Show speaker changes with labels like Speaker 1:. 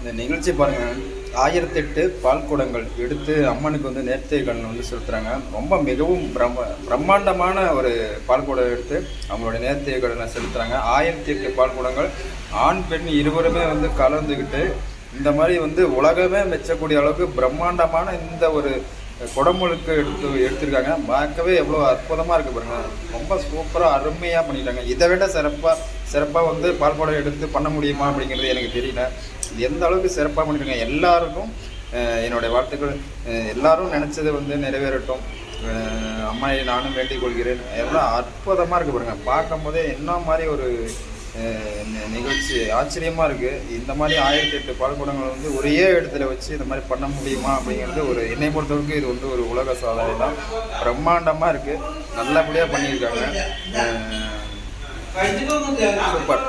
Speaker 1: இந்த நிகழ்ச்சி பாருங்கள் ஆயிரத்தெட்டு பால் குடங்கள் எடுத்து அம்மனுக்கு வந்து நேர்த்திய கடன் வந்து செலுத்துகிறாங்க ரொம்ப மிகவும் பிரம்ம பிரம்மாண்டமான ஒரு பால் குடம் எடுத்து அவங்களுடைய நேர்த்திகை கடனை செலுத்துகிறாங்க ஆயிரத்தி எட்டு பால் குடங்கள் ஆண் பெண் இருவருமே வந்து கலந்துக்கிட்டு இந்த மாதிரி வந்து உலகமே மெச்சக்கூடிய அளவுக்கு பிரம்மாண்டமான இந்த ஒரு குடமுழுக்கு எடுத்து எடுத்திருக்காங்க. பார்க்கவே எவ்வளோ அற்புதமாக இருக்குது பாருங்க. ரொம்ப சூப்பராக அருமையாக பண்ணிட்டாங்க. இதை விட சிறப்பாக சிறப்பாக வந்து பால் குடம் எடுத்து பண்ண முடியுமா அப்படிங்கிறது எனக்கு தெரியல. இது எந்த அளவுக்கு சிறப்பாக பண்ணிருக்காங்க. எல்லாருக்கும் என்னுடைய வாழ்த்துக்கள். எல்லாரும் நினச்சது வந்து நிறைவேறட்டும். அம்மாயை நானும் வேண்டிக் கொள்கிறேன். எவ்வளோ அற்புதமாக இருக்குது பாருங்க. பார்க்கும்போதே என்ன மாதிரி ஒரு நிகழ்ச்சி. ஆச்சரியமாக இருக்குது இந்த மாதிரி ஆயிரத்தி எட்டு பால்குடங்களை வந்து ஒரே இடத்துல வச்சு இந்த மாதிரி பண்ண முடியுமா அப்படிங்கிறது ஒரு என்னை பொறுத்தவரைக்கும் இது வந்து ஒரு உலக சாதனை தான். பிரம்மாண்டமாக இருக்குது நல்லபடியாக பண்ணியிருக்காங்க. சூப்பர்.